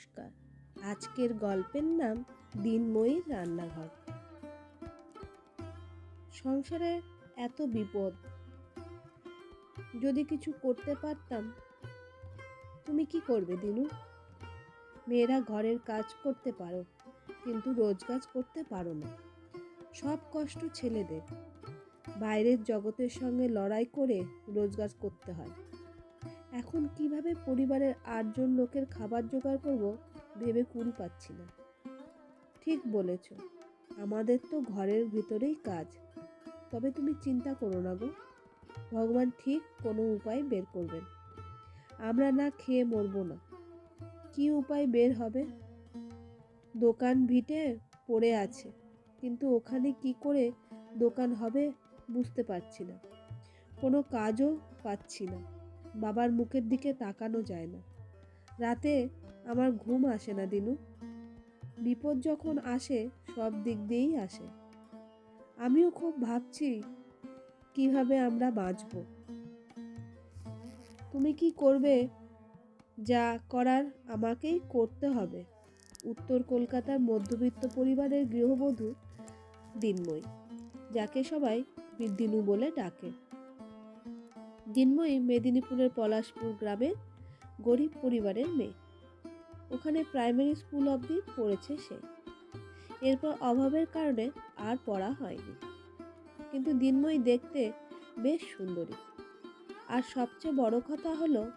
নমস্কার। আজকের গল্পের নাম দিনময়ীর রান্নাঘর। সংসারে এত বিপদ। যদি কিছু করতে পারতাম, তুমি কি করবে দিনু? মেয়েরা ঘরের কাজ করতে পারো, কিন্তু রোজগার করতে পারো না। সব কষ্ট ছেলেদের। বাইরের জগতের সঙ্গে লড়াই করে রোজগার করতে হয়। এখন কীভাবে পরিবারের আটজন লোকের খাবার জোগাড় করব ভেবে কুল পাচ্ছি না। ঠিক বলেছ, আমাদের তো ঘরের ভিতরেই কাজ। তবে তুমি চিন্তা করো না গো, ভগবান ঠিক কোনো উপায় বের করবেন। আমরা না খেয়ে মরবো না। কি উপায় বের হবে? দোকান ভিটে পড়ে আছে, কিন্তু ওখানে কি করে দোকান হবে বুঝতে পারছি না। কোনো কাজও পাচ্ছি না। বাবার মুখের দিকে তাকানো যায় না। রাতে আমার ঘুম আসে না, দিনু। বিপদ যখন আসে, সব দিক দিয়েই আসে। আমিও খুব ভাবছি, কীভাবে আমরা বাঁচব? তুমি কি করবে? যা করার আমাকেই করতে হবে। উত্তর কলকাতার মধ্যবিত্ত পরিবারের গৃহবধূ দিনময়, যাকে সবাই দিনু বলে ডাকে। দিনময়ী মেদিনীপুরের পলাশপুর গ্রামের গরিব পরিবারের মেয়ে। ওখানে প্রাইমারি স্কুল অবধি পড়েছে সে। এরপর অভাবের কারণে আর পড়া হয়নি। কিন্তু দিনময়ী দেখতে বেশ সুন্দরী। আর সবচেয়ে বড় কথা হলো,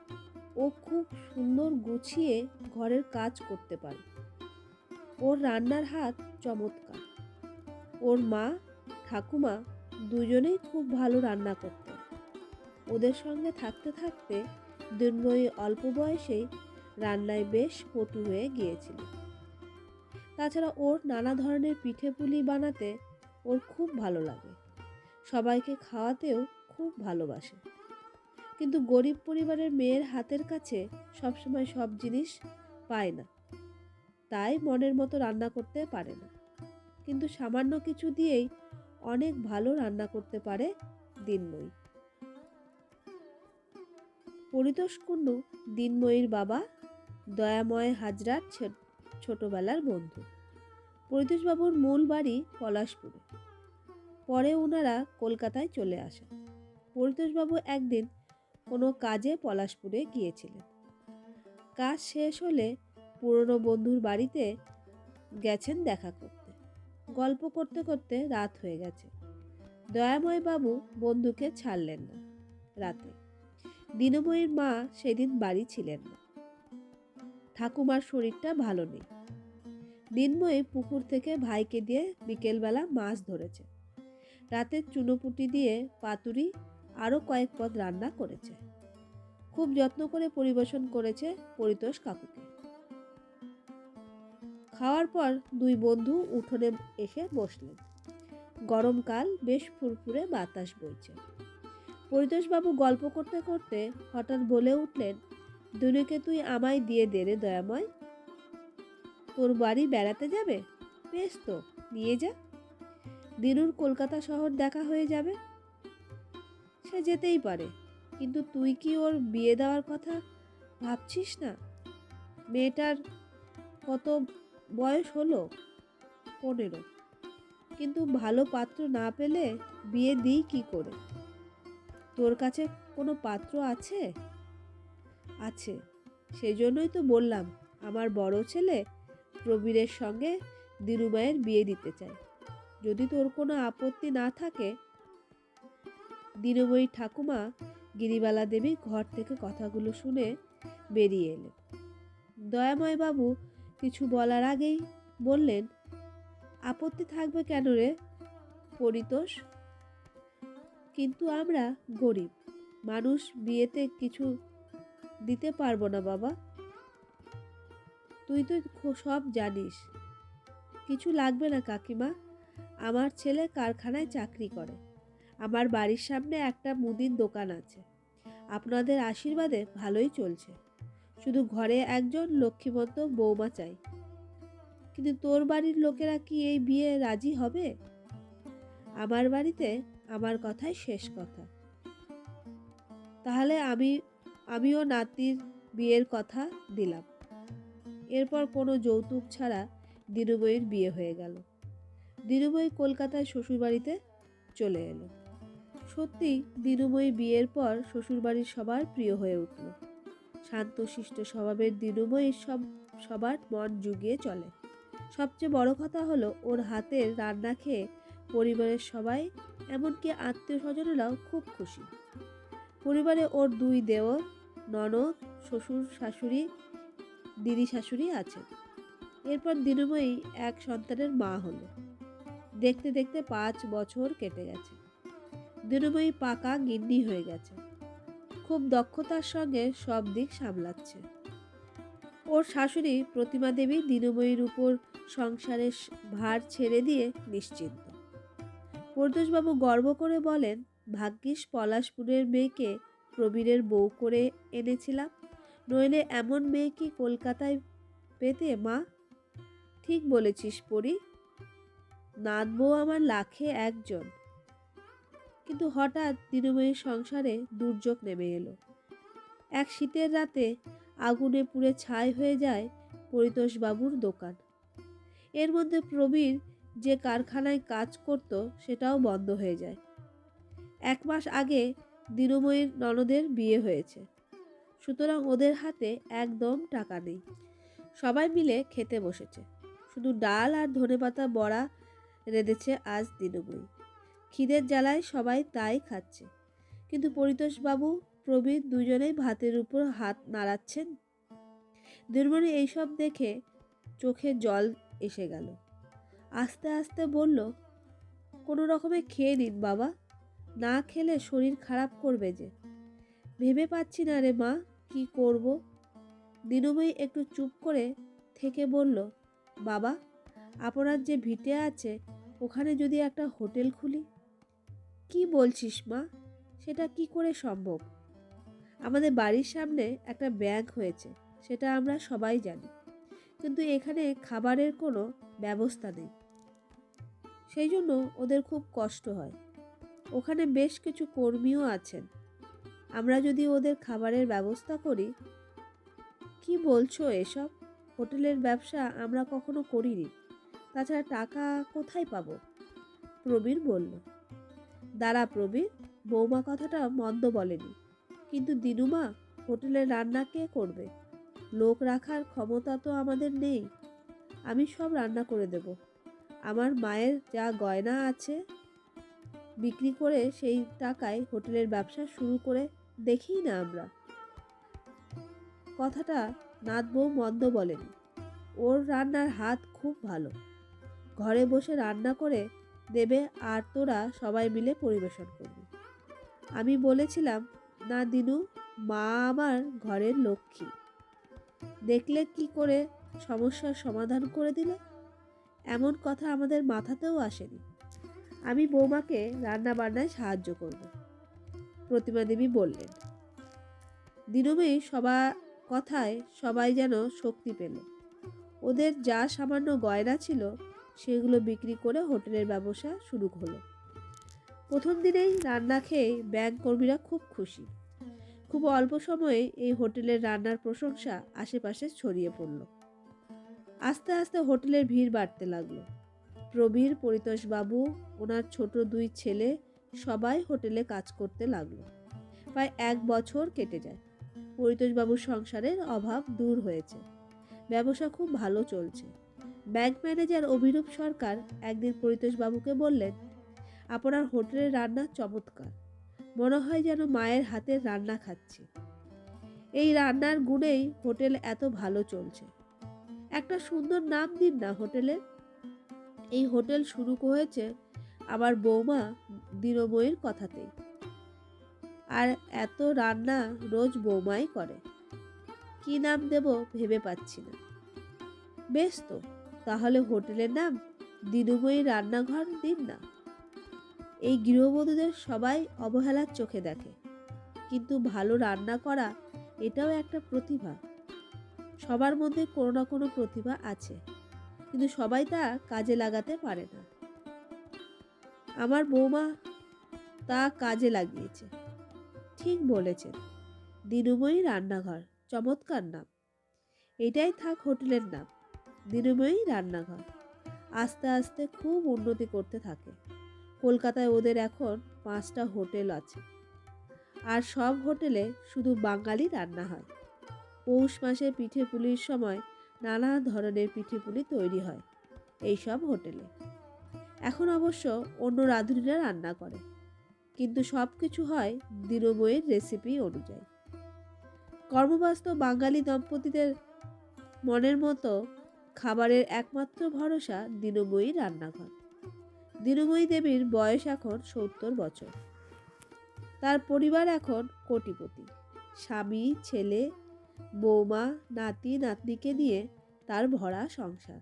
ও খুব সুন্দর গুছিয়ে ঘরের কাজ করতে পারে। ওর রান্নার হাত চমৎকার। ওর মা, ঠাকুমা দুজনেই খুব ভালো রান্না করতেন। ওদের সঙ্গে থাকতে থাকতে দুর্ময়ী অল্প বয়সেই রান্নায় বেশ পটু হয়ে গিয়েছিল। তাছাড়া ওর নানা ধরনের পিঠে পুলি বানাতে ওর খুব ভালো লাগে। সবাইকে খাওয়াতেও খুব ভালোবাসে। কিন্তু গরিব পরিবারের মেয়ের হাতের কাছে সবসময় সব জিনিস পায় না। তাই মনের মতো রান্না করতে পারে না। কিন্তু সামান্য কিছু দিয়েই অনেক ভালো রান্না করতে পারে দিনময়ী। পরিতোষ কুণ্ডু, দিনময়ীর বাবা, দয়াময় হাজরার ছোটবেলার বন্ধু। পরিতোষবাবুর মূল বাড়ি পলাশপুরে। পরে ওনারা কলকাতায় চলে আসেন। পরিতোষবাবু একদিন কোনো কাজে পলাশপুরে গিয়েছিলেন। কাজ শেষ হলে পুরনো বন্ধুর বাড়িতে গেছেন দেখা করতে। গল্প করতে করতে রাত হয়ে গেছে। দয়াময় বাবু বন্ধুকে ছাড়লেন না রাতে। দিনময়ীর মা সেদিন বাড়ি ছিলেন না। ঠাকুমার শরীরটা ভালো নেই। দিনময়ী পুকুর থেকে ভাইকে দিয়ে বিকেলবেলা মাছ ধরেছে। রাতের চুনোপুটি দিয়ে পাতুরি আরও কয়েক পদ রান্না করেছে। খুব যত্ন করে পরিবেশন করেছে পরিতোষ কাকুকে। খাওয়ার পর দুই বন্ধু উঠোনে এসে বসলেন। গরমকাল বেশ ফুরফুরে বাতাস বইছে। পরিতোষবাবু গল্প করতে করতে হঠাৎ বলে উঠলেন, দুনুকে তুই আমায় দিয়ে দে রে দয়াময়। তোর বাড়ি বেড়াতে যাবে? বেশ তো, নিয়ে যা। দিনুর কলকাতা শহর দেখা হয়ে যাবে। সে যেতেই পারে, কিন্তু তুই কি ওর বিয়ে দেওয়ার কথা ভাবছিস না? মেয়েটার কত বয়স হলো? পনেরো। কিন্তু ভালো পাত্র না পেলে বিয়ে দিই কি করে? তোর কাছে কোনো পাত্র আছে? আছে। সেই জন্যই তো বললাম, আমার বড় ছেলে প্রবীরের সঙ্গে দিনুমায়ের বিয়ে দিতে চাই যদি তোর কোনো আপত্তি না থাকে, দিনুময়ী ঠাকুমা গিরিবালা দেবী ঘর থেকে কথাগুলো শুনে বেরিয়ে এলেন। দয়াময় বাবু কিছু বলার আগেই বললেন, আপত্তি থাকবে কেন রে? পরিতোষ কিন্তু আমরা গরিব। মানুষ বিয়েতে কিছু দিতে পারব না, বাবা। তুই তো সব জানিস। কিছু লাগবে না, কাকিমা। আমার ছেলে কারখানায় চাকরি করে। আমার বাড়ির সামনে একটা মুদির দোকান আছে। আপনাদের আশীর্বাদে ভালোই চলছে। শুধু ঘরে একজন লক্ষ্মীমন্ত বৌমা চাই। কিন্তু তোর বাড়ির লোকেরা কি এই বিয়ে রাজি হবে? আমার বাড়িতে আমার কথাই শেষ কথা। তাহলে আমি, আমিও নাতির বিয়ের কথা দিলাম। এরপর কোনো যৌতুক ছাড়া দিনুবইয়ের বিয়ে হয়ে গেল। দিনুবই কলকাতায় শ্বশুরবাড়িতে চলে এলো। সত্যি দিনুময়ী বিয়ের পর শ্বশুরবাড়ির সবার প্রিয় হয়ে উঠল। শান্তশিষ্ট স্বভাবের দিনুময়ী সব, সবার মন জুগিয়ে চলে। সবচেয়ে বড় কথা হলো ওর হাতের রান্না খেয়ে পরিবারের সবাই, এমনকি আত্মীয় স্বজনেরাও খুব খুশি। পরিবারে ওর দুই দেওর, ননদ, শ্বশুর শাশুড়ি, দিদি শাশুড়ি আছেন এরপর দিনুময়ী এক সন্তানের মা হলো। দেখতে দেখতে পাঁচ বছর কেটে গেছে। দিনুময়ী পাকা গিন্নি হয়ে গেছে। খুব দক্ষতার সঙ্গে সব দিক সামলাচ্ছে। ওর শাশুড়ি প্রতিমা দেবী দিনুময়ীর উপর সংসারের ভার ছেড়ে দিয়ে নিশ্চিন্ত। প্রদোষবাবু গর্ব করে বলেন, ভাগ্যিস পলাশপুরের মেয়েকে প্রবীরের বউ করে এনেছিলাম। নইলে এমন মেয়ে কি কলকাতায় পেতে, মা? ঠিক বলেছিস পরি। নাত বউ আমার লাখে একজন। কিন্তু হঠাৎ দিনময়ীর সংসারে দুর্যোগ নেমে এলো। এক শীতের রাতে আগুনে পুড়ে ছাই হয়ে যায় পরিতোষবাবুর দোকান। এর মধ্যে প্রবীর যে কারখানায় কাজ করত সেটাও বন্ধ হয়ে যায়। এক মাস আগে দিনময়ীর ননদের বিয়ে হয়েছে। সুতরাং ওদের হাতে একদম টাকা নেই। সবাই মিলে খেতে বসেছে। শুধু ডাল আর ধনেপাতা বড়া রেঁধেছে আজ দিনময়ী। খিদের জ্বালায় সবাই তাই খাচ্ছে। কিন্তু পরিতোষবাবু প্রবীর দুজনেই ভাতের উপর হাত নাড়াচ্ছেন। দিনমণি এইসব দেখে চোখে জল এসে গেল। আস্তে আস্তে বলল, কোনো রকমে খেয়ে নিন বাবা, না খেলে শরীর খারাপ করবে যে। ভেবে পাচ্ছি না রে মা, কি করব? দিনুময়ী একটু চুপ করে থেকে বলল, বাবা, আপনার যে ভিটে আছে, ওখানে যদি একটা হোটেল খুলি? কি বলছিস মা? সেটা কি করে সম্ভব? আমাদের বাড়ির সামনে একটা ব্যাংক হয়েছে, সেটা আমরা সবাই জানি। কিন্তু এখানে খাবারের কোনো ব্যবস্থা নেই। সেই জন্য ওদের খুব কষ্ট হয়। ওখানে বেশ কিছু কর্মীও আছেন। আমরা যদি ওদের খাবারের ব্যবস্থা করি, কি বলছো এসব? হোটেলের ব্যবসা আমরা কখনো করিনি। তাছাড়া টাকা কোথায় পাবো? প্রবীর বলল। দাঁড়া প্রবীর, বৌমা কথাটা মন্দ বলেনি। কিন্তু দিনুমা, হোটেলের রান্না কে করবে? লোক রাখার ক্ষমতা তো আমাদের নেই। আমি সব রান্না করে দেব। আমার মায়ের যা গয়না আছে বিক্রি করে সেই টাকায় হোটেলের ব্যবসা শুরু করে দেখি না আমরা। কথাটা নাত বউ মন্দ বলেনি। ওর রান্নার হাত খুব ভালো। ঘরে বসে রান্না করে দেবে আর তোরা সবাই মিলে পরিবেশন করবি। আমি বলেছিলাম, না দিনু, মা আমার ঘরের লক্ষ্মী। দেখলে কি করে সমস্যার সমাধান করে দিল? এমন কথা আমাদের মাথাতেও আসেনি। আমি বৌমাকে রান্না বান্নায় সাহায্য করব। প্রতিমা দেবী বললেন দিনমেই সবা, কথায় সবাই যেন শক্তি পেল। ওদের যা সামান্য গয়না ছিল, সেগুলো বিক্রি করে হোটেলের ব্যবসা শুরু হলো। প্রথম দিনেই রান্না খেয়ে ব্যাংক কর্মীরা খুব খুশি। খুব অল্প সময়ে এই হোটেলের রান্নার প্রশংসা আশেপাশে ছড়িয়ে পড়ল। আস্তে আস্তে হোটেলের ভিড় বাড়তে লাগল। প্রবীর, পরিতোষবাবু, ওনার ছোট দুই ছেলে সবাই হোটেলে কাজ করতে লাগল। প্রায় এক বছর কেটে যায়। পরিতোষবাবুর সংসারের অভাব দূর হয়েছে। ব্যবসা খুব ভালো চলছে। ব্যাংক ম্যানেজার অভিরূপ সরকার একদিন পরিতোষবাবুকে বললেন, আপনার হোটেলের রান্না চমৎকার। মনে হয় যেন মায়ের হাতের রান্না খাচ্ছি। এই রান্নার গুণেই হোটেল এত ভালো চলছে। একটা সুন্দর নাম দিন না হোটেলের এই হোটেল শুরু হয়েছে আমার বৌমা দিনময়ীর কথাতেই আর এত রান্না রোজ বৌমাই করে। কি নাম দেব ভেবে পাচ্ছি না। বেশ তো, তাহলে হোটেলের নাম দিনুময়ী রান্নাঘর দিন না। এই গৃহবধূদের সবাই অবহেলার চোখে দেখে। কিন্তু ভালো রান্না করা এটাও একটা প্রতিভা। সবার মধ্যে কোনো না কোনো প্রতিভা আছে, কিন্তু সবাই তা কাজে লাগাতে পারে না। আমার বৌমা তা কাজে লাগিয়েছে। ঠিক বলেছেন, দিনুময়ী রান্নাঘর, চমৎকার নাম। এটাই থাক হোটেলের নাম, দিনুময়ী রান্নাঘর। আস্তে আস্তে খুব উন্নতি করতে থাকে। কলকাতায় ওদের এখন পাঁচটা হোটেল আছে। আর সব হোটেলে শুধু বাঙালি রান্না হয়। পৌষ মাসে পিঠে পুলির সময় নানা ধরনের পিঠে পুলি তৈরি হয় এই সব হোটেলে। এখন অবশ্য অন্য রাঁধুনিরা রান্না করে, কিন্তু সব কিছু হয় দিনময়ের রেসিপি অনুযায়ী। কর্মব্যস্ত বাঙালি দম্পতিদের মনের মতো খাবারের একমাত্র ভরসা দিনময়ী রান্নাঘর। দিনময়ী দেবীর বয়স এখন সত্তর বছর। তার পরিবার এখন কোটিপতি, স্বামী, ছেলে বৌমা, নাতি, নাতনিকে নিয়ে তার ভরা সংসার।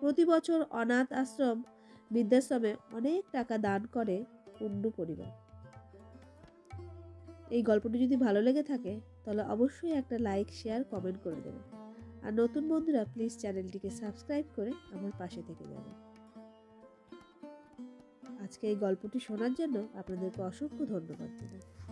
প্রতি বছর অনাথ আশ্রম, বৃদ্ধাশ্রমে অনেক টাকা দান করে কুন্ডু পরিবার। এই গল্পটি যদি ভালো লেগে থাকে, তাহলে অবশ্যই একটা লাইক, শেয়ার, কমেন্ট করে দেবেন। আর নতুন বন্ধুরা, প্লিজ চ্যানেলটিকে সাবস্ক্রাইব করে আমার পাশে থেকে যাবেন। আজকে এই গল্পটি শোনার জন্য আপনাদেরকে অসংখ্য ধন্যবাদ জানাই।